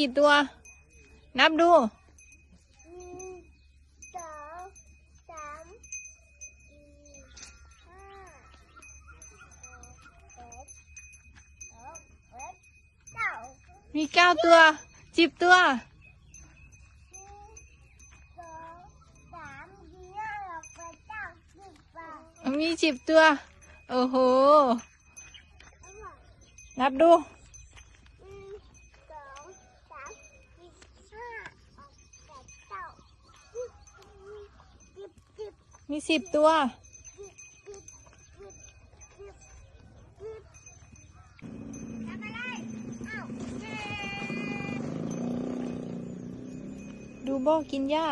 กี่ตัว นับดู หนึ่งสองสามสี่ห้าหกเจ็ดแปดเก้า มีเก้าตัวสิบตัว หนึ่งสองสามสี่ห้าหกเจ็ดแปดเก้าสิบแปด มีสิบตัว โอ้โห เอาหมด นับดู มีสิบตัว ดูโบกินหญ้า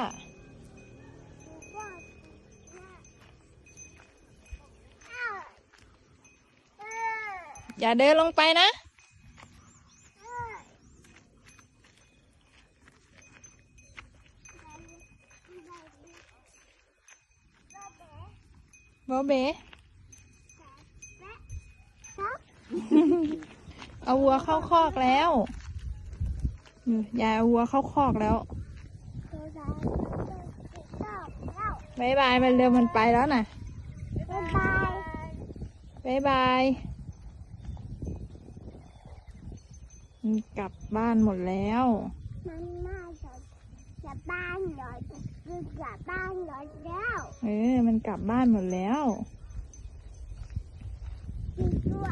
อย่าเดินลงไปนะ เออ โบเบเอาวัวเข้าคอกแล้วอืมยายเอาวัวเข้าคอกแล้วบายบายมันเร็วมันไปแล้วน่ะบ๊ายบายบายบายมันกลับบ้านหมดแล้วมันมาจะ กลับบ้านหมดแล้วเออ มันกลับบ้านหมดแล้ว ตัว